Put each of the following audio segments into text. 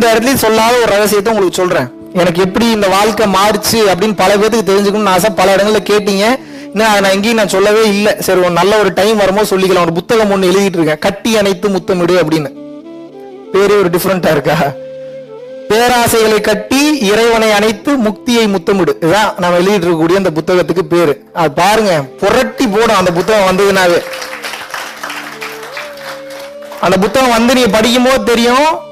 இந்த இடத்துலயும் சொல்லாத ஒரு ரகசியத்தை உங்களுக்கு சொல்றேன். எனக்கு எப்படி இந்த வாழ்க்கை மாறுச்சு அப்படின்னு பல பேருக்கு தெரிஞ்சுக்கணும்னு ஆசை பல இடங்களில் கேட்டீங்க. இன்னும் அதை நான் எங்கேயும் நான் சொல்லவே இல்லை. சரி ஒரு நல்ல ஒரு டைம் வரும்போது சொல்லிக்கலாம். ஒரு புத்தகம் ஒன்று எழுதிட்டு இருக்கேன். கட்டி அணைத்து முத்தமிடு அப்படின்னு. பேரே ஒரு டிஃப்ரெண்டா இருக்கா? பேராசைகளை கட்டி இறைவனை அணைத்து முக்தியை முத்தமிடு. இதுதான் நம்ம எழுதிட்டு இருக்கக்கூடிய அந்த புத்தகத்துக்கு பேரு. அது பாருங்க புரட்டி போடும் அந்த புத்தகம் வந்ததுனாவே. அந்த புத்தகம் வந்து நீங்க படிக்கும் போது தெரியும்.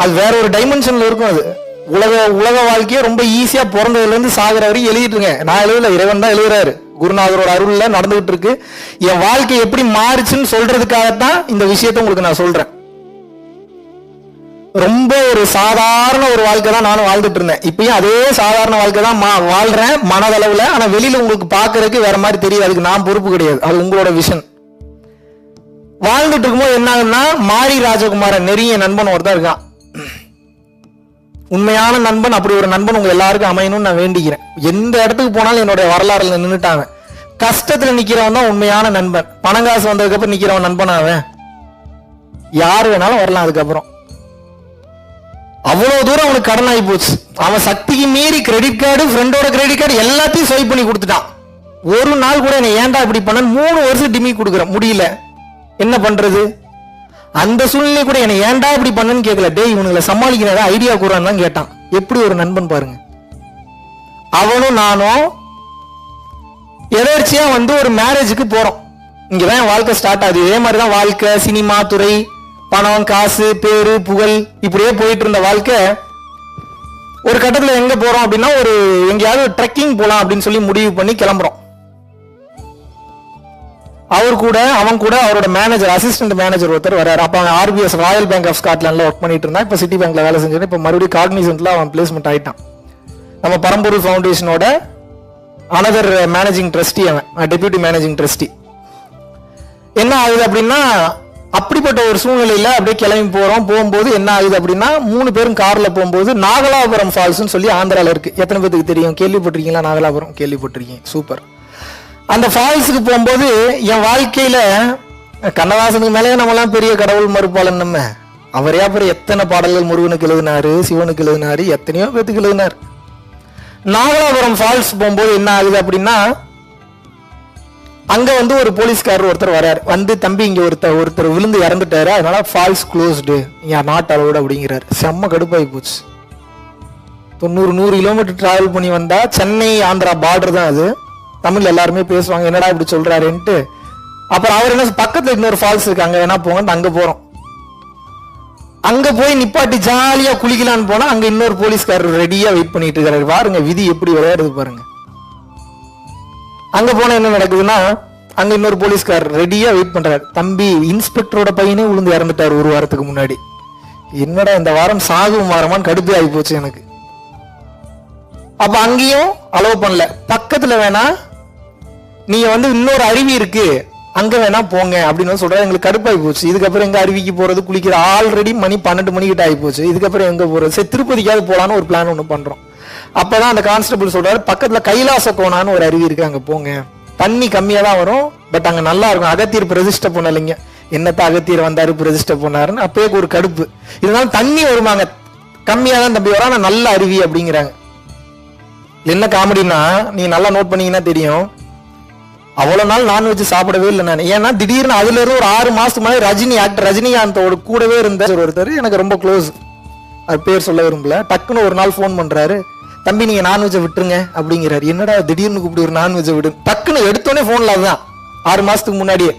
அது வேற ஒரு டைமென்ஷன்ல இருக்கும் அது. உலக உலக வாழ்க்கையை ரொம்ப ஈஸியா பிறந்ததுல இருந்து சாகுற வரைக்கும் எழுதிட்டு இருக்கேன். நான் எழுதல இறைவன் தான் எழுதுறாரு. குருநாதரோட அருள்ல நடந்துகிட்டு இருக்கு. என் வாழ்க்கை எப்படி மாறுச்சுன்னு சொல்றதுக்காகத்தான் இந்த விஷயத்தை உங்களுக்கு நான் சொல்றேன். ரொம்ப ஒரு சாதாரண ஒரு வாழ்க்கை தான் நானும் வாழ்ந்துட்டு இருந்தேன். இப்பயும் அதே சாதாரண வாழ்க்கை தான் மா- வாழ்றேன் மனதளவுல. ஆனா வெளியில உங்களுக்கு பாக்குறதுக்கு வேற மாதிரி தெரியும் அதுக்கு நான் பொறுப்பு கிடையாது. அது உங்களோட விஷன் வாழ்ந்துட்டு இருக்கும்போது என்ன ஆகுதுன்னா மாரி ராஜகுமாரன் நெறிய நண்பன் ஒருத்தன் இருக்கான். உண்மையான நண்பன் அப்படி ஒரு நண்பன் உங்க எல்லாருக்கும் அமையணும்னு நான் வேண்டிக்கிறேன். எந்த இடத்துக்கு போனாலும் என்னுடைய வரலாறுல நின்றுட்டாங்க கஷ்டத்துல நிக்கிறவன் தான் உண்மையான நண்பன். பணம் காசு வந்ததுக்கு அப்புறம் நிக்கிறவன் நண்பன் அவன்? யாரு வேணாலும் வரலாம் அதுக்கப்புறம். அவ்வளவு தூரம் அவனுக்கு கடன் ஆகி போச்சு. அவன் சக்திக்கு மீறி கிரெடிட் கார்டு ஃப்ரெண்டோட கிரெடிட் கார்டு எல்லாத்தையும் ஸ்வைப் பண்ணி கொடுத்துட்டான். ஒரு நாள் கூட என்ன ஏன்டா இப்படி பண்ண மூணு வருஷம் டிமி கொடுக்குறேன். முடியல. என்ன பண்றது? அந்த சூழ்நிலை கூட என்னை ஏன்டா இப்படி பண்ணுன்னு கேட்கல டே இவனுங்களை சமாளிக்கிறதா? ஐடியா கூறான்னு கேட்டான். எப்படி ஒரு நண்பன் பாருங்க. அவனும் நானும் எதர்ச்சியா வந்து ஒரு மேரேஜுக்கு போறோம். இங்கதான் வாழ்க்கை ஸ்டார்ட் ஆகுது. இதே மாதிரி தான் வாழ்க்கை சினிமா துறை பணம் காசு பேரு புகழ் இப்படியே போயிட்டு இருந்த வாழ்க்கை. ஒரு கட்டத்துல எங்க போறோம் அப்படின்னா ஒரு எங்கேயாவது ட்ரெக்கிங் போலாம் அப்படின்னு சொல்லி முடிவு பண்ணி கிளம்புறோம். அவர் கூட அவன் கூட அவரோட மேனேஜர் அசிஸ்டன்ட் மேனேஜர் ஒருத்தர் வராரு அப்ப அவன் ஆர்பிஎஸ் ராயல் பேங்க் ஆஃப் ஸ்காட்லாண்ட்ல ஒர்க் பண்ணிட்டு இருந்தான். இப்ப சிட்டி பேங்க்ல வேலை செஞ்சு இப்ப மறுபடியும் காக்னிசன்ட்ல அவன் பிளேஸ்மெண்ட் ஆயிட்டான். நம்ம பரம்பூர் ஃபவுண்டேஷனோட அனதர் மேனேஜிங் ட்ரஸ்டி அவன் டெபியூட்டி மேனேஜிங் ட்ரஸ்டி என்ன ஆகுது அப்படின்னா அப்படிப்பட்ட ஒரு சூழ்நிலையில அப்படியே கிளம்பி போறோம். போகும்போது என்ன ஆகுது அப்படின்னா மூணு பேரும் கார்ல போகும்போது நாகலாபுரம் ஃபால்ஸ்னு சொல்லி ஆந்திரால இருக்கு. எத்தனை பேருக்கு தெரியும்? கேள்விப்பட்டிருக்கீங்களா? நாகலாபுரம்? கேள்விப்பட்டிருக்கீங்க. சூப்பர். அந்த ஃபால்ஸுக்கு போகும்போது என் வாழ்க்கையில் கண்ணதாசனுக்கு மேலே நம்மலாம் பெரிய கடவுள் மறுப்பாளன் நம்ம. அவரே அப்புறம் எத்தனை பாடல்கள் முருகனுக்கு எழுதினாரு சிவனுக்கு எழுதினாரு எத்தனையோ பேத்துக்கு எழுதினார். நாகலாபுரம் ஃபால்ஸ் போகும்போது என்ன ஆகுது அப்படின்னா அங்கே வந்து ஒரு போலீஸ்காரர் ஒருத்தர் வரார். வந்து தம்பி இங்கே ஒருத்தர் ஒருத்தர் விழுந்து இறந்துட்டாரு. அதனால ஃபால்ஸ் க்ளோஸ்டு இங்கே நாட் அலோடு அப்படிங்கிறார். செம்ம கடுப்பாகி போச்சு. தொண்ணூறு நூறு கிலோமீட்டர் டிராவல் பண்ணி வந்தால் சென்னை ஆந்திரா பார்டர் தான் அது. தமிழ்ல எல்லாருமே பேசுவாங்க என்னடா இப்படி சொல்றாருன்ட்டு. அப்புறம் அவர் என்ன பக்கத்துல இன்னொரு ஃபால்ஸ் இருக்கு அங்க வேணா போங்கன்னு அங்க போறோம். அங்க போய் நிப்பாட்டி ஜாலியா குளிக்கலான்னு போனா அங்க இன்னொரு போலீஸ்காரர் ரெடியா வெயிட் பண்ணிட்டு இருக்காரு. பாருங்க விதி எப்படி விளையாடுது பாருங்க. அங்க போனா என்ன நடக்குதுன்னா அங்க இன்னொரு போலீஸ்காரர் ரெடியா வெயிட் பண்றாரு. தம்பி இன்ஸ்பெக்டரோட பையனே விழுந்து இறந்துட்டாரு ஒரு வாரத்துக்கு முன்னாடி. என்னடா இந்த வாரம் சாகும் வாரமான்னு கடுப்பு ஆகி போச்சு எனக்கு. அப்ப அங்கேயும் அலோவ் பண்ணல. பக்கத்துல வேணா நீங்க வந்து இன்னொரு அருவி இருக்கு அங்க வேணா போங்க அப்படின்னு வந்து சொல்றாரு. எங்களுக்கு கடுப்பாகி போச்சு. இதுக்கப்புறம் எங்க அருவிக்கு போறது குளிக்கிற ஆல்ரெடி மணி பன்னெண்டு மணிக்கிட்ட ஆகி போச்சு. இதுக்கப்புறம் எங்க போறது? சரி திருப்பதிக்காவது போலான்னு ஒரு பிளான் ஒண்ணு பண்றோம். அப்பதான் அந்த கான்ஸ்டபிள் சொல்றாரு பக்கத்துல கைலாச கோணான்னு ஒரு அருவி இருக்கு அங்க போங்க. தண்ணி கம்மியா தான் வரும் பட் அங்க நல்லா இருக்கும். அகத்தியர் பிரதிஷ்டை பண்ணலைங்க. என்னத்த அகத்தியர் வந்தாரு பிரதிஷ்டை பண்ணாருன்னு அப்பயே ஒரு கடுப்பு. இதனால தண்ணி வருமாங்க. கம்மியா தான் தம்பி வரும் ஆனா நல்ல அருவி அப்படிங்கிறாங்க. என்ன காமெடினா நீ நல்லா நோட் பண்ணீங்கன்னா தெரியும். அவ்வளோ நாள் நான்வெஜ் சாப்பிடவே இல்லை நான். ஏன்னா திடீர்னு அதுலேருந்து ஒரு ஆறு மாதத்துக்கு முன்னாடி ரஜினி ஆக்டர் ரஜினிகாந்தோட கூடவே இருந்த ஒருத்தர் எனக்கு ரொம்ப க்ளோஸ் அது பேர் சொல்ல விரும்பல. டக்குன்னு ஒரு நாள் ஃபோன் பண்ணுறாரு தம்பி நீங்கள் நான்வெஜ்ஜை விட்டுருங்க அப்படிங்கிறாரு. என்னடா திடீர்னு கூப்பிட்டு ஒரு நான்வெஜ்ஜை விடு. டக்குன்னு எடுத்தோடனே ஃபோனில் அதுதான். ஆறு மாதத்துக்கு முன்னாடியே.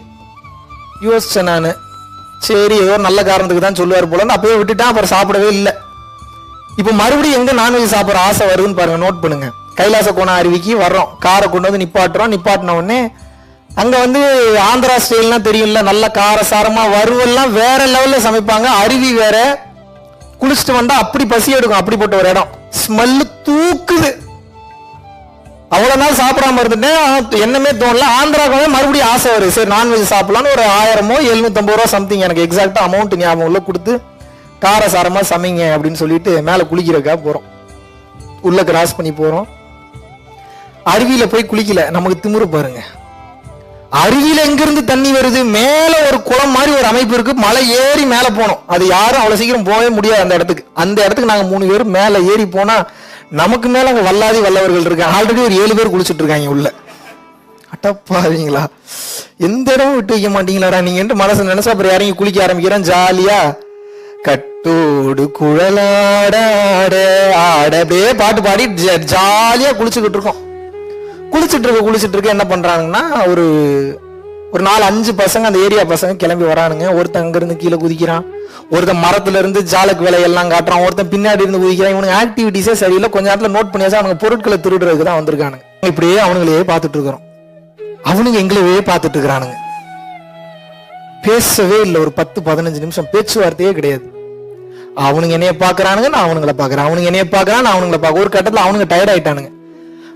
யோசிச்சேன் நான். சரி ஏதோ நல்ல காரணத்துக்கு தான் சொல்லுவார் போலன்னு அப்பயே விட்டுட்டேன். அப்புறம் சாப்பிடவே இல்லை. இப்போ மறுபடியும் எங்கே நான்வெஜ் சாப்பிட்ற ஆசை வருதுன்னு பாருங்கள் நோட் பண்ணுங்கள் கைலாச கோண அருவிக்கு வர்றோம். காரை கொண்டு வந்து நிப்பாட்டுறோம். நிப்பாட்டின உடனே அங்க வந்து ஆந்திரா ஸ்டைல்லாம் தெரியும்ல நல்ல காரசாரமா வறுவல்லாம் வேற லெவல்ல சமைப்பாங்க. அருவி வேற குளிச்சுட்டு வந்தா அப்படி பசி எடுக்கும். அப்படிப்பட்ட ஒரு இடம். ஸ்மெல்லு தூக்குது. அவ்வளவு நாள் சாப்பிடாம இருந்துட்டேன் என்னமே தோணல. ஆந்திராவுக்கு வந்து மறுபடியும் ஆசை வருது. சரி நான்வெஜ் சாப்பிடலான்னு ஒரு ஆயிரமோ எழுநூத்தம்பது ரூபா சம்திங் எனக்கு எக்ஸாக்டா அமௌண்ட் ஞாபகம் உள்ள கொடுத்து காரசாரமா சமைங்க அப்படின்னு சொல்லிட்டு மேல குளிக்கிறக்கா போறோம். உள்ள கிராஸ் பண்ணி போறோம். அருவியில போய் குளிக்கல. நமக்கு திமுற பாருங்க. அருவியில எங்கிருந்து தண்ணி வருது? மேல ஒரு குளம் மாதிரி ஒரு அமைப்பு இருக்கு. மலை ஏறி மேல போனோம். அது யாரும் அவ்வளவு சீக்கிரம் போகவே முடியாது அந்த இடத்துக்கு. அந்த இடத்துக்கு நாங்க மூணு பேரும் மேல ஏறி போனா நமக்கு மேல அங்க வல்லாதி வல்லவர்கள் இருக்காங்க. ஆல்ரெடி ஒரு ஏழு பேர் குளிச்சுட்டு இருக்காங்க உள்ள. அட்டப்பாவீங்களா எந்த இடமும் விட்டு வைக்க மாட்டீங்களாடா. நீங்க மனசு நினைச்சா அப்புறம் இறங்கி குளிக்க ஆரம்பிக்கிறேன்? ஜாலியா. கட்டோடு குழலாட ஆட அப்படியே பாட்டு பாடி ஜாலியா குளிச்சுக்கிட்டு இருக்கோம். குளிச்சுட்டு இருக்க குளிச்சுட்டு இருக்க என்ன பண்றாங்கன்னா ஒரு ஒரு நாலு அஞ்சு பசங்க அந்த ஏரியா பசங்க கிளம்பி வரானுங்க. ஒருத்தன் அங்கேருந்து கீழே குதிக்கிறான். ஒருத்தன் மரத்துல இருந்து ஜாலக்கு வேலையெல்லாம் காட்டுறான். ஒருத்தன் பின்னாடி இருந்து குதிக்கிறான். இவனுக்கு ஆக்டிவிட்டிஸே சரியில்லை. கொஞ்ச நேரத்தில் நோட் பண்ணியாச்சு. அவனுக்கு பொருட்களை திருடுறதுக்கு தான் வந்திருக்கானுங்க. இப்படியே அவனுங்களையே பார்த்துட்டு இருக்கிறோம் அவனுங்க எங்களையே பார்த்துட்டு இருக்கிறானுங்க பேசவே இல்லை. ஒரு பத்து பதினஞ்சு நிமிஷம். பேச்சுவார்த்தையே கிடையாது. அவனுங்க என்னைய பாக்குறானுங்க நான் அவனுங்களை பாக்குறேன் அவனுங்க என்னைய பாக்குறான் நான் அவனுங்களை பார்க்க ஒரு கட்டத்தில் அவனுங்க டயர்ட் ஆயிட்டானுங்க.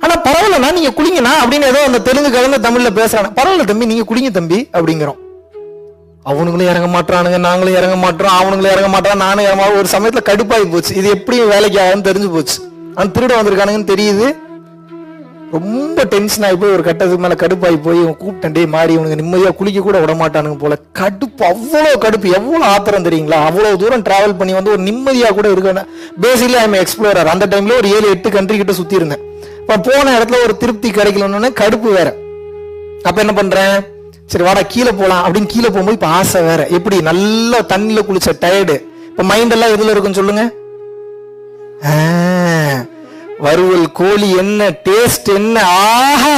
ஆனா பரவாயில்லண்ணா நீங்க குளிங்கண்ணா அப்படின்னு ஏதோ அந்த தெலுங்கு கலந்த தமிழ்ல பேசுறாங்க. பரவாயில்ல தம்பி நீங்க குளிங்க தம்பி அப்படிங்கிறோம். அவனுங்களும் இறங்க மாட்டானுங்க நாங்களும் இறங்க மாட்டோம் அவனுங்களும் இறங்க மாட்டான் நானும் இறங்க ஒரு சமயத்துல கடுப்பாகி போச்சு. இது எப்படியும் வேலைக்கு ஆகும்னு தெரிஞ்சு போச்சு. அந்த திருட வந்திருக்கானுங்கன்னு தெரியுது. ரொம்ப டென்ஷன் ஆகி போய் ஒரு கட்டத்துக்கு மேல கடுப்பாகி போய் இவன் கூப்பிட்டேன் மாறி இவனுக்கு நிம்மதியா குளிக்க கூட விட மாட்டானுங்க போல. கடுப்பு அவ்வளோ கடுப்பு எவ்வளோ ஆத்திரம் தெரியுங்களா? அவ்வளோ தூரம் டிராவல் பண்ணி வந்து ஒரு நிம்மதியா கூட இருக்க பேசிக்கலி ஐம் எக்ஸ்ப்ளோரர் அந்த டைம்ல ஒரு ஏழு எட்டு கண்ட்ரி கிட்ட சுத்தி இருந்தேன் இப்போ போன இடத்துல ஒரு திருப்தி கிடைக்கலன்னு கடுப்பு வேற. அப்போ என்ன பண்ணுறேன் சரி வாடா கீழே போகலாம் அப்படின்னு கீழே போகும்போது இப்போ ஆசை வேற. எப்படி? நல்லா தண்ணியில் குளிச்ச டயர்டு இப்போ மைண்ட் எல்லாம் எதுல இருக்குன்னு சொல்லுங்க. வறுவல் கோழி என்ன டேஸ்ட் என்ன? ஆஹா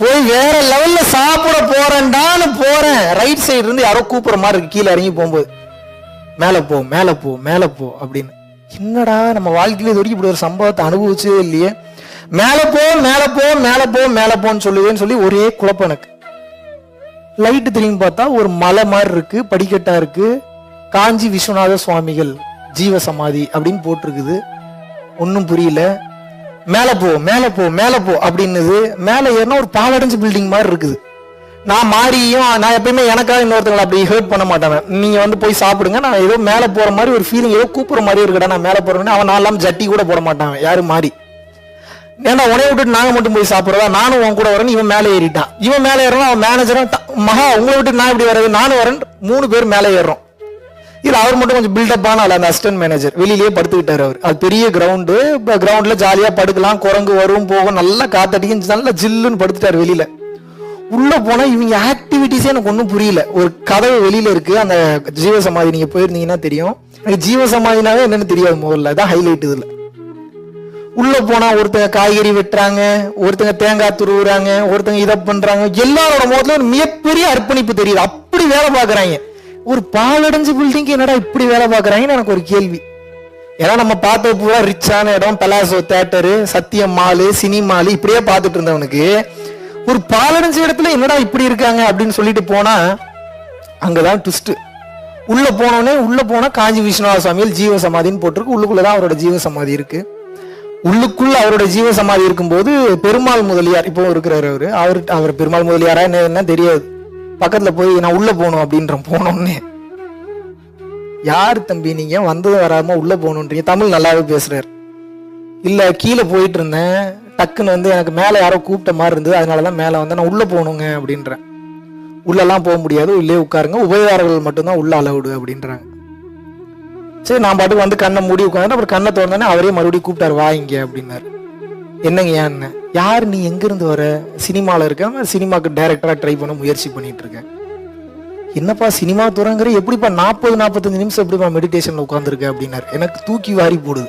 போய் வேற லெவல்ல சாப்பிட போறேன்டான்னு போறேன். ரைட் சைடு இருந்து யாரோ கூப்பிடுற மாதிரி இருக்கு. கீழே இறங்கி போகும்போது. மேல போ மேல போ மேல போ அப்படின்னு. என்னடா நம்ம வாழ்க்கையில இது வரைக்கும் இப்படி ஒரு சம்பவத்தை அனுபவிச்சதே இல்லையே. மேலே போ மேலே போ மேலே போ மேலே போன்னு சொல்லுவேன்னு சொல்லி ஒரே குழப்பம் எனக்கு. லைட்டு திரும்பி பார்த்தா ஒரு மலை மாதிரி இருக்கு படிக்கட்டா இருக்கு. காஞ்சி விஸ்வநாத சுவாமிகள் ஜீவ சமாதி அப்படின்னு போட்டிருக்குது. ஒன்றும் புரியல. மேலே போ மேலே போ மேலே போ அப்படின்னுது. மேலே ஏறினா ஒரு பாலடைஞ்சு பில்டிங் மாதிரி இருக்குது. நான் மாறியும் நான் எப்பயுமே எனக்காக இன்னொருத்தங்களை அப்படி ஹேர்ட் பண்ண மாட்டேன். நீங்கள் வந்து போய் சாப்பிடுங்க. நான் ஏதோ மேலே போகிற மாதிரி ஒரு ஃபீலிங் ஏதோ கூப்பிட்ற மாதிரி இருக்கடா நான் மேலே போகிறேன்னு அவன் நான் இல்லாமல் ஜட்டி கூட போட மாட்டான். யாரும் மாறி. ஏன்னா உனைய விட்டுட்டு நாங்க மட்டும் போய் சாப்பிடுறதா? நானும் உன் கூட வரேன் இவன் மேலே ஏறிட்டான். இவன் மேலே ஏறணும் அவன் மேனேஜரும் மகா உங்களை விட்டு நான் இப்படி வர்றது? நானும் வரேன். மூணு பேர் மேலே ஏறுறோம். இதுல அவர் மட்டும் கொஞ்சம் பில்டப் ஆனால அந்த அசிஸ்டன்ட் மேனேஜர் வெளியிலேயே படுத்துக்கிட்டாரு அவர். அது பெரிய கிரவுண்டு கிரவுண்ட்டில் ஜாலியாக படுக்கலாம். குரங்கு வரும் போகும். நல்லா காத்தடிக்கும். நல்லா ஜில்லுன்னு படுத்துட்டார் வெளியில. உள்ள போனா இவங்க ஆக்டிவிட்டிஸே எனக்கு ஒன்றும் புரியல. ஒரு கதவு வெளியில இருக்கு. அந்த ஜீவசமாதி நீங்க போயிருந்தீங்கன்னா தெரியும். எனக்கு ஜீவசமாதினாவே என்னன்னு தெரியாது முதல்ல. அதான் ஹைலைட் இதுல. உள்ள போனா ஒருத்தங்க காய்கறி வெட்டுறாங்க ஒருத்தங்க தேங்காய் துருவுறாங்க ஒருத்தங்க இதை பண்றாங்க. எல்லாரோட முகத்துல ஒரு மிகப்பெரிய அர்ப்பணிப்பு தெரியுது. அப்படி வேலை பாக்குறாங்க ஒரு பாலடைஞ்சு பில்டிங்க்கு என்னடா இப்படி வேலை பாக்குறாங்கன்னு எனக்கு ஒரு கேள்வி. ஏன்னா நம்ம பார்த்த பூரா ரிச்சான இடம் பெலாசோ தேட்டரு சத்தியம் மாலு சினிமாலு இப்படியே பார்த்துட்டு இருந்தவனுக்கு ஒரு பாலடைஞ்ச இடத்துல என்னடா இப்படி இருக்காங்க அப்படின்னு சொல்லிட்டு போனா அங்கதான் ட்விஸ்ட் உள்ள போனோடனே உள்ள போனா காஞ்சி விஸ்வநாத சுவாமியில் ஜீவ சமாதின்னு போட்டிருக்கு. உள்ளுக்குள்ளதான் அவரோட ஜீவ சமாதி இருக்கு. உள்ளுக்குள்ள அவரோட ஜீவ சமாதி இருக்கும்போது பெருமாள் முதலியார் இப்போ இருக்கிறார் அவரு. அவர் அவர் பெருமாள் முதலியாரா? என்ன என்ன தெரியாது. பக்கத்துல போய் நான் உள்ள போகணும் அப்படின்ற போனோடனே யார் தம்பி நீங்க? வந்தது வராம உள்ள போகணுன்றீங்க. தமிழ் நல்லாவே பேசுறாரு. இல்ல கீழே போயிட்டு இருந்தேன். டக்குன்னு வந்து எனக்கு மேல யாரோ கூப்பிட்ட மாதிரி இருந்தது. அதனாலதான் மேல வந்து நான் உள்ள போகணுங்க அப்படின்றேன். உள்ளெல்லாம் போக முடியாது. உள்ளே உட்காருங்க. உபயோகாரர்கள் மட்டும்தான் உள்ள அளவுடு அப்படின்றாங்க. சரி நான் பாட்டுக்கு வந்து கண்ணை மூடி உட்காந்து அப்புறம் கண்ணை திறந்தோடனே அவரே மறுபடியும் கூப்பிட்டாரு வா அப்படின்னாரு. என்னங்க ஏன்னு யார் நீ எங்கேருந்து வர? சினிமாவில் இருக்க? சினிமாக்கு டைரக்டராக ட்ரை பண்ண முயற்சி பண்ணிட்டு இருக்கேன். என்னப்பா சினிமா துறங்குற? எப்படிப்பா நாற்பது நாற்பத்தஞ்சு நிமிஷம் எப்படிப்பா மெடிடேஷனில் உட்காந்துருக்க அப்படின்னாரு. எனக்கு தூக்கி வாரி போடுது.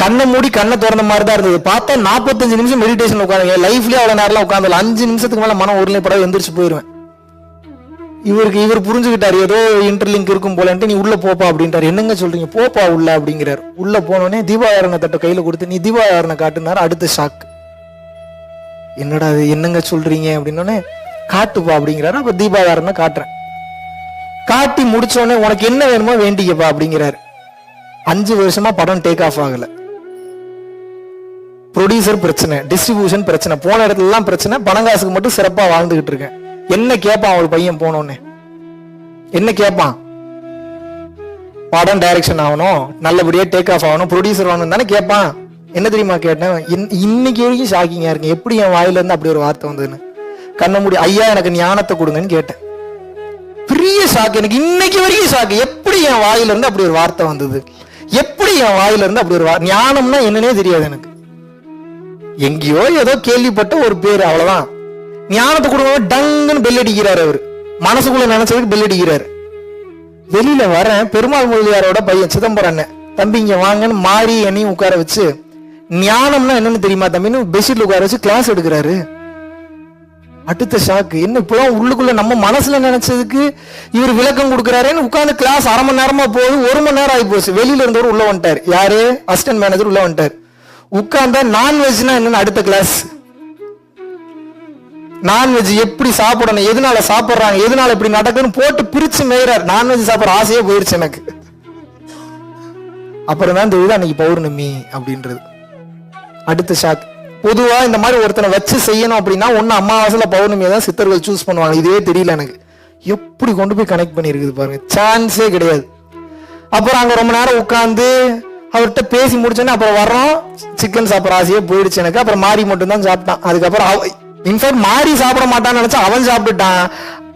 கண்ணை மூடி கண்ணை திறந்த மாதிரி தான் இருந்தது. பார்த்தா நாற்பத்தஞ்சு நிமிஷம் மெடிடேஷன் உட்காந்துங்க லைஃப்லேயே அவ்வளோ நேரம்லாம் உட்காந்துல அஞ்சு நிமிஷத்துக்கு மேலே மனம் ஒருநிலைப்படாத எந்திரிச்சு போயிருவேன். இவருக்கு இவர் புரிஞ்சுக்கிட்டார் ஏதோ இன்டர்லிங்க் இருக்கும் போலன்ட்டு நீ உள்ள போப்பா அப்படின்றாரு என்னங்க சொல்றீங்க? போப்பா உள்ள அப்படிங்கிறார். உள்ள போனோடனே தீபாவரண தட்டை கையில கொடுத்து நீ தீபாவரண காட்டுனாரு அடுத்த ஷாக் என்னடா இது? என்னங்க சொல்றீங்க? அப்படின்னோடனே காட்டுப்பா அப்படிங்கிறாரு. அப்ப தீபாவரண காட்டுறேன். காட்டி முடிச்சோடனே உனக்கு என்ன வேணுமோ வேண்டிக்கப்பா அப்படிங்கிறாரு. அஞ்சு வருஷமா படம் டேக் ஆஃப் ஆகல. ப்ரொடியூசர் பிரச்சனை டிஸ்ட்ரிபியூஷன் பிரச்சனை போன இடத்துல எல்லாம் பிரச்சனை பணங்காசுக்கு மட்டும் சிறப்பா வாழ்ந்துகிட்டு இருக்கேன். என்ன கேட்பான் ஒரு பையன் போனோன்னு? என்ன கேட்பான் படம் டைரக்ஷன் ஆகணும் நல்லபடியா டேக் ஆஃப் ஆகணும் ப்ரொடியூசர் ஆகணும் தானே கேட்பான் என்ன தெரியுமா கேட்டேன்? இன்- இன்னைக்கு வரைக்கும் ஷாக்கிங்கா இருக்கு. எப்படி என் வாயில இருந்து அப்படி ஒரு வார்த்தை வந்ததுன்னு? கண்ண முடி ஐயா எனக்கு ஞானத்தை கொடுங்கன்னு கேட்டேன். பெரிய ஷாக்கு எனக்கு இன்னைக்கு வரைக்கும் ஷாக்கு எப்படி என் வாயில இருந்து அப்படி ஒரு வார்த்தை வந்தது? எப்படி என் வாயில இருந்து அப்படி ஒரு ஞானம்னா என்னன்னே தெரியாது எனக்கு. எங்கேயோ ஏதோ கேள்விப்பட்ட ஒரு பேர் அவ்வளவுதான். ஞானத்தை கொடுக்கணும் டங்குன்னு பெல் அடிக்கிறார் அவர். மனசுக்குள்ள நினைச்சதுக்கு பெல் அடிக்கிறார். வெளியில வரேன் பெருமாள் முதலியாரோட பையன் சிதம்பரம் அண்ணன். தம்பி இங்க வாங்கன்னு மாறி என்னையும் உட்கார வச்சு ஞானம்னா என்னன்னு தெரியுமா தம்பின்னு பெட்ஷீட்ல உட்கார வச்சு கிளாஸ் எடுக்கிறாரு. அடுத்த ஷாக்கு என்ன இப்பதான் உள்ளுக்குள்ள நம்ம மனசுல நினைச்சதுக்கு இவர் விளக்கம் கொடுக்கறாருன்னு உட்காந்து கிளாஸ் அரை மணி நேரமா போகுது ஒரு மணி நேரம் ஆகி போச்சு வெளியில இருந்தவர் உள்ள வந்துட்டார். யாரு? அசிஸ்டன்ட் மேனேஜர் உள்ள வந்துட்டார். உட்கார்ந்தா நான்வெஜ்னா என்னன்னு அடுத்த கிளாஸ் நான்வெஜ் எப்படி சாப்பிடணும் எதனால சாப்பிடுறாங்க எதனால இப்படி நடக்குன்னு போட்டு பிரிச்சு மேயிறார். நான்வெஜ் சாப்பிட்ற ஆசையே போயிருச்சு எனக்கு. அப்புறம் தான் தெரியுது அன்னைக்கு பௌர்ணமி அப்படின்றது. அடுத்த ஷாக் பொதுவா இந்த மாதிரி ஒருத்தனை வச்சு செய்யணும் அப்படின்னா ஒண்ணு அமாவாசையில பௌர்ணமியை தான் சித்தர்கள் சூஸ் பண்ணுவாங்க. இதே தெரியல எனக்கு. எப்படி கொண்டு போய் கனெக்ட் பண்ணிருக்குது பாருங்க. சான்ஸே கிடையாது. அப்புறம் அங்க ரொம்ப நேரம் உட்காந்து அவர்கிட்ட பேசி முடிச்சோன்னே அப்புறம் வர்றோம். சிக்கன் சாப்பிட்ற ஆசையே போயிடுச்சு எனக்கு. அப்புறம் மாறி மட்டும் தான் சாப்பிட்டான். அதுக்கப்புறம் இன்ஃபேக்ட் மாறி சாப்பிட மாட்டான்னு நினைச்சா அவன் சாப்பிட்டுட்டான்.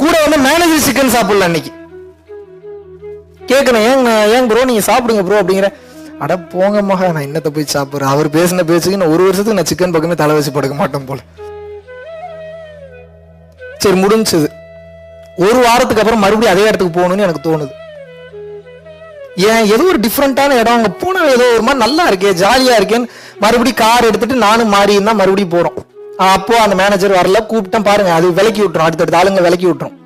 கூட வந்து மேனேஜர் சிக்கன் சாப்பிடல அன்னைக்கு. கேட்கணும் ஏங்க ஏங்க ப்ரோ நீங்க சாப்பிடுங்க ப்ரோ அப்படிங்கிற. அட போங்க மகா நான் என்னத்த போய் சாப்பிடுறேன்? அவர் பேசின பேச்சுக்கு நான் ஒரு வருஷத்துக்கு நான் சிக்கன் பக்கமே தலை வச்சு படுக்க மாட்டேன் போல. சரி முடிஞ்சது. ஒரு வாரத்துக்கு அப்புறம் மறுபடியும் அதே இடத்துக்கு போகணும்னு எனக்கு தோணுது. ஏன் ஏதோ ஒரு டிஃப்ரெண்டான இடம். அங்கே போனால் ஏதோ ஒரு மாதிரி நல்லா இருக்கே ஜாலியாக இருக்கேன்னு மறுபடியும் கார் எடுத்துட்டு நானும் மாறியிருந்தால் தான் மறுபடியும் போகிறோம் அப்போ அந்த மேனேஜர் வரல கூப்பிட்டேன் பாருங்க அது விலக்கி விட்டுரும். அடுத்தடுத்த ஆளுங்க விலக்கி விட்டுரும்.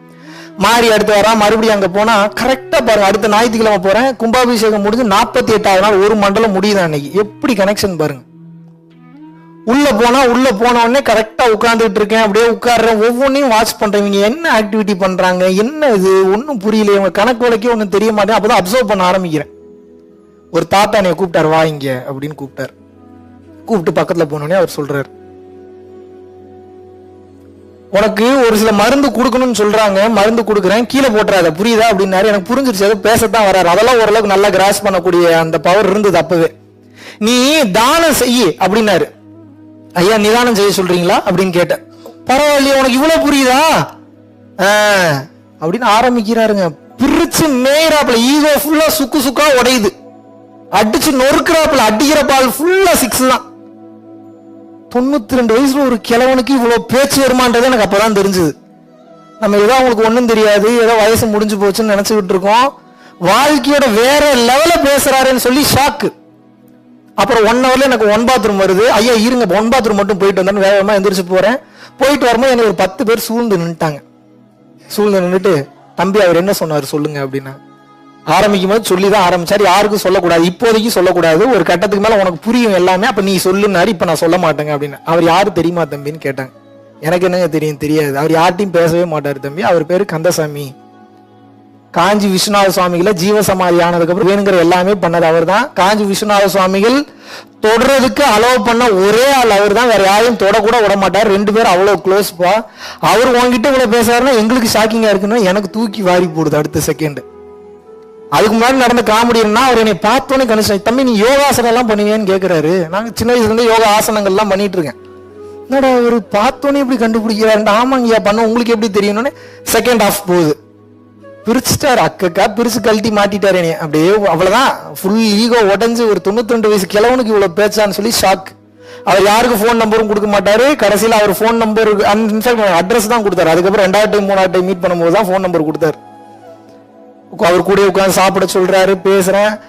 மாறி அடுத்து வரா மறுபடியும் அங்க போனா கரெக்டா பாருங்க அடுத்த ஞாயிற்றுக்கிழமை போறேன் கும்பாபிஷேகம் முடிஞ்சு நாற்பத்தி எட்டாவது நாள் ஒரு மண்டலம் முடியுது அன்னைக்கு. எப்படி கனெக்ஷன் பாருங்க. உள்ள போனா உள்ள போன உடனே கரெக்டா உட்காந்துட்டு இருக்கேன் அப்படியே உட்கார்றேன். ஒவ்வொன்றையும் வாட்ச் பண்றேன். இவங்க என்ன ஆக்டிவிட்டி பண்றாங்க என்ன இது? ஒன்றும் புரியல. இவங்க கணக்கு வழக்கே ஒன்றும் தெரிய மாட்டேன் அப்பதான் அப்சர்வ் பண்ண ஆரம்பிக்கிறேன். ஒரு தாத்தா என்னை கூப்பிட்டாரு வா இங்க அப்படின்னு கூப்பிட்டாரு. கூப்பிட்டு பக்கத்துல போனோடனே அவர் சொல்றாரு உனக்கு ஒரு சில மருந்து கொடுக்கணும்னு சொல்றாங்க மருந்து கொடுக்குறேன் கீழே போட்டுறாத புரியுதா? அப்படின்னாரு. எனக்கு புரிஞ்சிருச்சு. அதை பேசத்தான் வராரு. அதெல்லாம் ஓரளவுக்கு நல்லா கிராஸ் பண்ணக்கூடிய அந்த பவர் இருந்தது அப்பவே. நீ தானம் செய்ய அப்படின்னாரு. ஐயா நிதானம் செய்ய சொல்றீங்களா? அப்படின்னு கேட்டேன். பரவாயில்லையே உனக்கு இவ்வளவு புரியுதா? ஆ, அப்படின்னு ஆரம்பிக்கிறாருங்க. பிரிச்சு மேயிறாப்புல ஈகோ ஃபுல்லா சுக்கு சுக்கா உடையுது. அடிச்சு நொறுக்கிறாப்புல அடிக்கிற பால் ஃபுல்லா சிக்ஸ் தான். தொண்ணூத்தி ரெண்டு வயசுல ஒரு கிழவனுக்கு இவ்வளவு பேச்சு வருமானது எனக்கு அப்பதான் தெரிஞ்சது. நம்ம ஏதோ அவங்களுக்கு ஒண்ணும் தெரியாது ஏதோ வயசு முடிஞ்சு போச்சுன்னு நினைச்சுக்கிட்டு இருக்கோம். வாழ்க்கையோட வேற லெவல பேசுறாருன்னு சொல்லி ஷாக்கு அப்புறம் ஒன் ஹவர்ல எனக்கு ஒன் பாத்ரூம் வருது. ஐயா இருங்க ஒன் பாத்ரூம் மட்டும் போயிட்டு வந்தேன்னு வேகமா எந்திரிச்சு போறேன். போயிட்டு வரும்போது எனக்கு ஒரு பத்து பேர் சூழ்ந்து நின்றுட்டாங்க சூழ்ந்து நின்றுட்டு தம்பி அவர் என்ன சொன்னார்? சொல்லுங்க அப்படின்னா ஆரம்பிக்கும் போது சொல்லி தான் ஆரம்பிச்சார். யாருக்கும் சொல்லக்கூடாது. இப்போதைக்கு சொல்லக்கூடாது. ஒரு கட்டத்துக்கு மேலே உனக்கு புரியும் எல்லாமே அப்போ நீ சொல்லுனாரு இப்போ நான் சொல்ல மாட்டேங்க அப்படின்னு. அவர் யாரு தெரியுமா தம்பின்னு கேட்டாங்க. எனக்கு என்னங்க தெரியும்? தெரியாது. அவர் யார்ட்டையும் பேசவே மாட்டார் தம்பி. அவர் பேர் கந்தசாமி. காஞ்சி விஸ்வநாத சுவாமிகளை ஜீவசமாதி ஆனதுக்கப்புறம் வேணுங்கிற எல்லாமே பண்ணது அவர் தான் காஞ்சி விஸ்வநாத சுவாமிகள் தொடுறதுக்கு அலோவ் பண்ண ஒரே ஆள் அவர் தான் வேற யாரையும் தொடக்கூட விட மாட்டார் ரெண்டு பேரும் அவ்வளோ க்ளோஸ்ப்பா அவர் உங்ககிட்ட இவ்வளோ பேசுறாருன்னா எங்களுக்கு ஷாக்கிங்காக இருக்குன்னா எனக்கு தூக்கி வாரி போடுது அடுத்த செகண்ட் அதுக்கு முன்னாடி நடந்த காமெடினா அவர் என்னை பார்த்தோன்னே கணிச்சு தம்பி நீ யோகாசனம் எல்லாம் பண்ணுவியான்னு கேக்குறாரு. நாங்க சின்ன வயசுல இருந்து யோகா ஆசனங்கள்லாம் பண்ணிட்டு இருக்கேன். என்னடா அவர் பார்த்தோன்னே இப்படி கண்டுபிடிக்கிறாரு ஆமாங்கய்யா பண்ண. உங்களுக்கு எப்படி தெரியணும்னு செகண்ட் ஆஃப் போகுது. பிரிச்சுட்டாரு அக்கக்கா பிரிச்சு கழட்டி மாட்டிட்டாரு என்னைய. அப்படியே அவ்வளவுதான். ஃபுல் ஈகோ உடஞ்சி ஒரு தொண்ணூத்தி ரெண்டு வயசு கிழவனுக்கு இவ்வளவு பேச்சான்னு சொல்லி ஷாக் அவர் யாருக்கு ஃபோன் நம்பரும் கொடுக்க மாட்டாரு. கடைசியில் அவர் ஃபோன் நம்பர் அட்ரஸ் தான் கொடுத்தாரு. அதுக்கப்புறம் ரெண்டாவது டைம் மூணாவது டைம் மீட் பண்ணும்போது தான் ஃபோன் நம்பர் கொடுத்தாரு. அவர் கூட உட்காந்து சாப்பிட சொல்றாரு பேசுறேன்.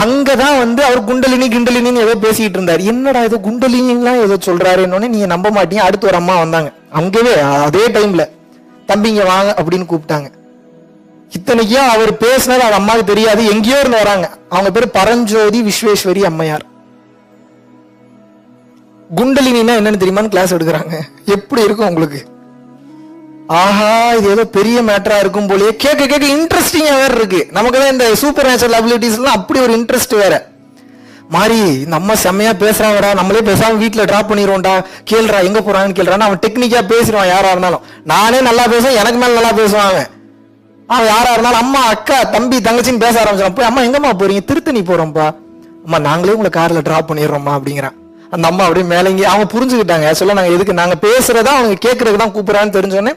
அங்கதான் வந்து அவர் குண்டலினி கிண்டலினின்னு ஏதோ பேசிட்டு இருந்தாரு. என்னடா ஏதோ குண்டலினிலாம் ஏதோ சொல்றாருன்னு நீங்க நம்ப மாட்டீங்க. அடுத்து ஒரு அம்மா வந்தாங்க. அங்கவே அதே டைம்ல தம்பிங்க வாங்க அப்படின்னு கூப்பிட்டாங்க. இத்தனைக்கும் அவர் பேசினது அவங்க அம்மாவுக்கு தெரியாது. எங்கேயோ இருந்து வராங்க. அவங்க பேர் பரஞ்சோதி விஸ்வேஸ்வரி அம்மையார். குண்டலினா என்னன்னு தெரியுமான்னு கிளாஸ் எடுக்கிறாங்க. எப்படி இருக்கும் உங்களுக்கு? ஆஹா இது ஏதோ பெரிய மேட்டரா இருக்கும் போலயே. கேட்க கேட்க இன்ட்ரெஸ்டிங்கா வேற இருக்கு. நமக்கு தான் இந்த சூப்பர் நேச்சுரல் அபிலிட்டிஸ்லாம் அப்படி ஒரு இன்ட்ரெஸ்ட் வேற. மாறி நம்ம செம்மையா பேசுறாங்கடா. நம்மளே பேசாம வீட்டில் டிராப் பண்ணிடுவோம்டா கேள்றா எங்க போறாங்கன்னு கேள்றான் அவன் டெக்னிக்கா பேசிடுவான் யாரா இருந்தாலும். நானே நல்லா பேசுவேன் எனக்கு மேல நல்லா பேசுவான் அவன் அவன் யாரா இருந்தாலும் அம்மா அக்கா தம்பி தங்கச்சின்னு பேச ஆரம்பிச்சான் போய் அம்மா எங்கம்மா போறீங்க? திருத்தணி போறோம்ப்பா. அம்மா நாங்களே உங்களை கார்ல டிராப் பண்ணிடுறோம்மா அப்படிங்கிறான். அந்த அம்மா அப்படியே மேலங்கி அவங்க புரிஞ்சுக்கிட்டாங்க. ஆக்சுவலாக நாங்கள் எதுக்கு நாங்கள் பேசுகிறதா அவங்க கேட்குறதுக்கு தான் கூப்பிட்றான்னு தெரிஞ்சோன்னே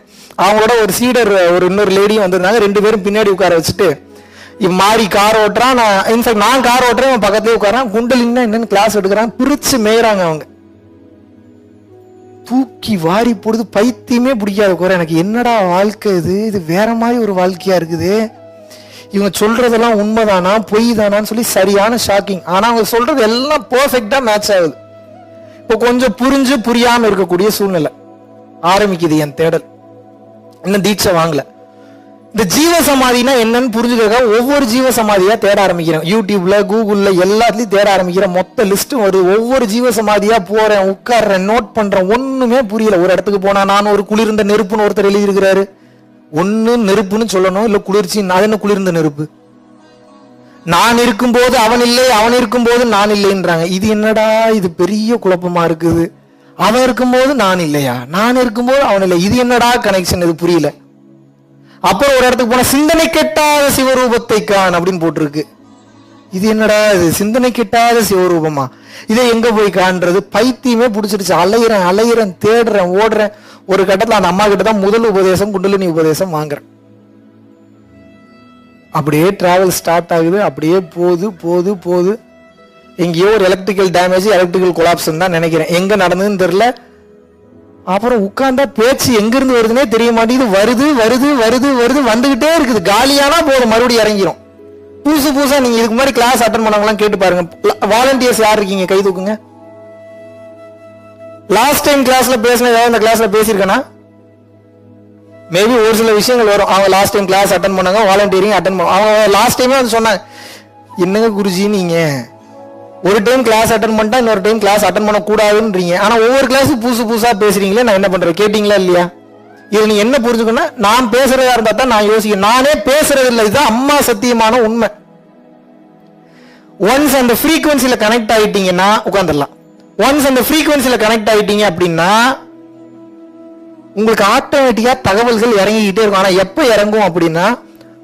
அவங்களோட ஒரு சீடர் ஒரு இன்னொரு லேடியும் வந்திருந்தாங்க. ரெண்டு பேரும் பின்னாடி உட்கார வச்சுட்டு இவன் மாறி கார் ஓட்டுறான். நான் இன்ஃபேக்ட் நான் கார் ஓட்டுறேன் இவன் பக்கத்துலேயே உட்காரான் குண்டலின்னா என்னன்னு கிளாஸ் எடுக்கிறான். பிரித்து மேயறாங்க அவங்க. தூக்கி வாரி போடுது. பைத்தியமே பிடிக்காத குறை. எனக்கு என்னடா வாழ்க்கை இது? இது வேற மாதிரி ஒரு வாழ்க்கையா இருக்குது? இவங்க சொல்றதெல்லாம் உண்மைதானா? பொய் தானான்னு சொல்லி சரியான ஷாக்கிங் ஆனா அவங்க சொல்றது எல்லாம் பர்ஃபெக்டா மேட்ச் ஆகுது. இப்போ கொஞ்சம் புரிஞ்சு புரியாம இருக்கக்கூடிய சூழ்நிலை. ஆரம்பிக்குது என் தேடல். இன்னும் தீட்சை வாங்கல. இந்த ஜீவ சமாதினா என்னன்னு புரிஞ்சுக்கிறதுக்காக ஒவ்வொரு ஜீவ சமாதியா தேட ஆரம்பிக்கிறேன். யூடியூப்ல கூகுள்ல எல்லாத்துலயும் தேட ஆரம்பிக்கிறேன். மொத்த லிஸ்ட்டும் வருது. ஒவ்வொரு ஜீவ சமாதியா போறேன் உட்கார்றேன் நோட் பண்றேன். ஒண்ணுமே புரியல. ஒரு இடத்துக்கு போனா நான் ஒரு குளிர்ந்த நெருப்புன்னு ஒருத்தர் எழுதியிருக்கிறாரு. ஒன்னு நெருப்புன்னு சொல்லணும் இல்ல குளிர்ச்சி நான் என்ன குளிர்ந்த நெருப்பு? நான் இருக்கும்போது அவன் இல்லை அவன் இருக்கும்போது நான் இல்லைன்றாங்க. இது என்னடா? இது பெரிய குழப்பமா இருக்குது. அவன் இருக்கும்போது நான் இல்லையா? நான் இருக்கும்போது அவன் இல்லை. இது என்னடா கனெக்ஷன் இது புரியல. அப்புறம் ஒரு இடத்துக்கு போன சிந்தனை கெட்டாத சிவரூபத்தை கான் அப்படின்னு போட்டிருக்கு. இது என்னடா இது? சிந்தனை கெட்டாத சிவரூபமா? இதை எங்க போய் காண்றது? பைத்தியமே பிடிச்சிருச்சு. அலையிறேன் அலையிறேன் தேடுறேன் ஓடுறேன். ஒரு கட்டத்தில் அந்த அம்மா கிட்ட தான் முதல் உபதேசம் குண்டலினி உபதேசம் வாங்குறேன். அப்படியே டிராவல் ஸ்டார்ட் ஆகுது அப்படியே போகுது போகுது போகுது. எங்கேயோ ஒரு எலக்ட்ரிக்கல் டேமேஜ் எலக்ட்ரிக்கல் கொலாப்ஸ் தான் நினைக்கிறேன். எங்கே நடந்ததுன்னு தெரில அப்புறம் உட்காந்தா பேச்சு எங்கேருந்து வருதுன்னே தெரிய மாட்டேங்குது. வருது வருது வருது வருது வந்துகிட்டே இருக்குது. காலியானா போதும் மறுபடியும் இறங்கிரும். புதுசு புதுசாக நீங்கள் இதுக்கு மாதிரி கிளாஸ் அட்டன் பண்ணவங்களாம் கேட்டு பாருங்க. வாலண்டியர்ஸ் யார் இருக்கீங்க? கை தூக்குங்க. லாஸ்ட் டைம் கிளாஸ்ல பேசின ஏதாவது இந்த கிளாஸ்ல பேசியிருக்கேனா? மேபி ஒரு சில விஷயங்கள் வரும். அவங்க லாஸ்ட் டைம் கிளாஸ் அட்டன் பண்ணாங்க வாலண்டியரிங் அட்டன் பண்ண அவங்க லாஸ்ட் டைமே வந்து சொன்னாங்க என்னங்க குருஜி நீங்க? ஒரு டைம் கிளாஸ் அட்டன் பண்ணிட்டா இன்னொரு டைம் கிளாஸ் அட்டன் பண்ணக்கூடாதுன்றீங்க. ஆனால் ஆனா ஒவ்வொரு கிளாஸும் புதுசு புதுசா பேசுறீங்களே நான் என்ன பண்ணுறேன் கேட்டீங்களா இல்லையா? இது நீ என்ன புரிஞ்சுக்கணும் நான் பேசுறதா இருந்தா தான் நான் யோசிக்க நானே பேசுறது இல்லை. இதுதான் அம்மா சத்தியமான உண்மை. ஒன்ஸ் அந்த ஃப்ரீக்குவன்சியில் கனெக்ட் ஆகிட்டீங்கன்னா உட்காந்துடலாம் ஒன்ஸ் அந்த ஃப்ரீக்குவன்சியில் கனெக்ட் ஆகிட்டீங்க அப்படின்னா உங்களுக்கு ஆட்டோமேட்டிக்காக தகவல்கள் இறங்கிக்கிட்டே இருக்கும். ஆனால் எப்போ இறங்கும் அப்படின்னா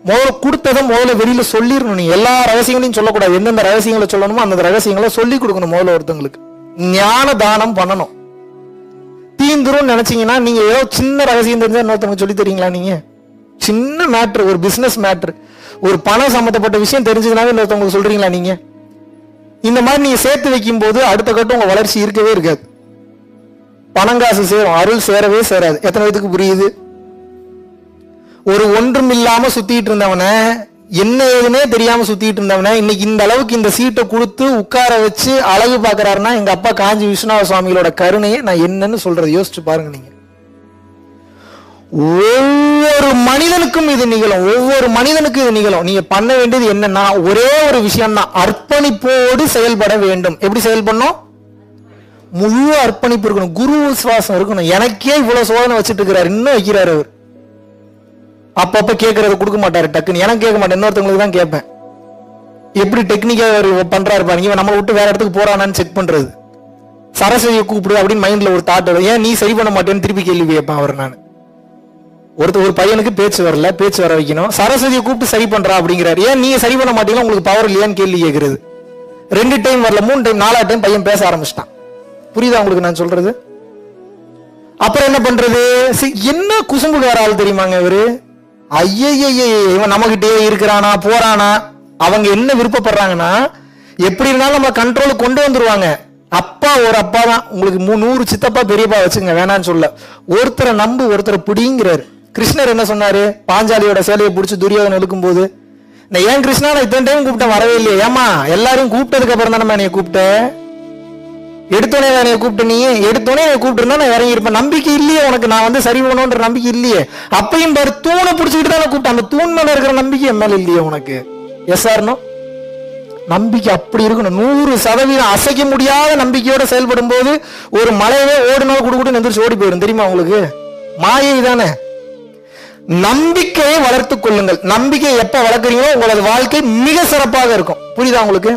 முதல்ல கொடுத்ததை முதல்ல வெளியில் சொல்லிடணும் நீ. எல்லா ரகசியங்களையும் சொல்லக்கூடாது. எந்தெந்த ரகசியங்களை சொல்லணுமோ அந்த ரகசியங்களை சொல்லி கொடுக்கணும் முதல்ல ஒருத்தங்களுக்கு. ஞான தானம் பண்ணணும். தீந்துரும் நினச்சிங்கன்னா நீங்கள் ஏதோ சின்ன ரகசியம் தெரிஞ்சால் இன்னொருத்தவங்க சொல்லி தரீங்களா நீங்கள் சின்ன மேட்ரு ஒரு பிஸ்னஸ் மேட்ரு ஒரு பணம் சம்மந்தப்பட்ட விஷயம் தெரிஞ்சதுனால இன்னொருத்தவங்களுக்கு சொல்கிறீங்களா நீங்கள் இந்த மாதிரி நீங்கள் சேர்த்து வைக்கும்போது அடுத்த கட்டம் உங்கள் வளர்ச்சி இருக்கவே இருக்காது. பணங்காசு சேரும் அருள் சேரவே சேராது. எத்தனை பேத்துக்கு புரியுது? ஒரு ஒன்றும் இல்லாம சுத்திட்டு இருந்தவன என்ன ஏதுனே தெரியாம சுத்திட்டு இருந்தவன இன்னைக்கு இந்த அளவுக்கு இந்த சீட்டை கொடுத்து உட்கார வச்சு அழகு பாக்குறாருன்னா எங்க அப்பா காஞ்சி விஸ்வநாத சுவாமிகளோட கருணையை நான் என்னன்னு சொல்றது யோசிச்சு பாருங்க நீங்க. ஒவ்வொரு மனிதனுக்கும் இது நிகழும் ஒவ்வொரு மனிதனுக்கும் இது நிகழும். நீங்க பண்ண வேண்டியது என்னன்னா ஒரே ஒரு விஷயம் தான் அர்ப்பணிப்போடு செயல்பட வேண்டும். எப்படி செயல்படணும்? முழு அர்ப்பணிப்பு இருக்கணும். குரு விசுவாசம் இருக்கணும். எனக்கே இவ்வளவு சோதனை வச்சுட்டு இருக்கிறாரு இன்னும் வைக்கிறாரு அவர். அப்பப்ப கேட்கறத கொடுக்க மாட்டாரு டக்குன்னு. எனக்கு கேட்க மாட்டேன். இன்னொருத்தவங்களுக்கு தான் கேட்பேன். எப்படி டெக்னிக்கா அவர் பண்றாரு பாருங்க. இவன் நம்மளை விட்டு வேற இடத்துக்கு போறானான்னு செக் பண்றது. சரஸ்வதியை கூப்பிடு அப்படின்னு மைண்ட்ல ஒரு தாட் வரும். ஏன் நீ சரி பண்ண மாட்டேன்னு திருப்பி கேள்வி கேட்பேன் அவர் நான். ஒருத்தர் ஒரு பையனுக்கு பேச்சு வரல. பேச்சு வர வைக்கணும். சரஸ்வதியை கூப்பிட்டு சரி பண்றா அப்படிங்கிறாரு. ஏன் நீங்க சரி பண்ண மாட்டீங்களா? உங்களுக்கு பவர் இல்லையான்னு கேள்வி கேட்கறது. ரெண்டு டைம் வரல. மூணு டைம் நாலாவது டைம் பையன் பேச ஆரம்பிச்சிட்டான். புரியுதா உங்களுக்கு நான் சொல்றது? அப்புறம் என்ன பண்றது? சி- என்ன குசும்புக்கார ஆள் தெரியுமாங்க இவரு? ஐயையே இவன் நம்மகிட்டயே இருக்கிறானா போறானா? அவங்க என்ன விருப்பப்படுறாங்கன்னா எப்படி இருந்தாலும் நம்ம கண்ட்ரோலுக்கு கொண்டு வந்துருவாங்க. அப்பா ஒரு அப்பா தான். உங்களுக்கு முந்நூறு நூறு சித்தப்பா பெரியப்பா வச்சுங்க வேணான்னு சொல்ல. ஒருத்தரை நம்பு ஒருத்தரை பிடிங்கிறாரு. கிருஷ்ணர் என்ன சொன்னாரு? பாஞ்சாலியோட சேலையை பிடிச்சி துரியோதன் எழுக்கும் போது நான் ஏன் கிருஷ்ணா நான் இத்தனை டைம் கூப்பிட்டேன் வரவே இல்லையே. ஏமா எல்லாரும் கூப்பிட்டதுக்கு அப்புறம் தானே என்னைய கூப்பிட்டேன் எடுத்தோடனே என்னைய கூப்பிட்டு நீ எடுத்தோடனே என்னை கூப்பிட்டு நான் இறங்கி இருப்பேன். நம்பிக்கை இல்லையே உனக்கு. நான் வந்து சரி பண்ணுன்ற நம்பிக்கை இல்லையே. அப்பையும் பாரு தூணை பிடிச்சிக்கிட்டு தான் நான் கூப்பிட்டேன். அந்த தூண் மேல இருக்கிற நம்பிக்கை என் மேல இல்லையே உனக்கு. எஸ் ஆர்னோ நம்பிக்கை அப்படி இருக்கணும். நூறு சதவீதம் அசைக்க முடியாத நம்பிக்கையோட செயல்படும் போது ஒரு மலையவே ஓடினாலும் குடுக்குட்டு எந்திரிச்சு ஓடி போயிடும். தெரியுமா உங்களுக்கு? மாயை தானே. நம்பிக்கையை வளர்த்துக் கொள்ளுங்கள். நம்பிக்கையை எப்ப வளர்க்குறீங்களோ உங்களது வாழ்க்கை மிக சிறப்பாக இருக்கும். புரியுதா உங்களுக்கு?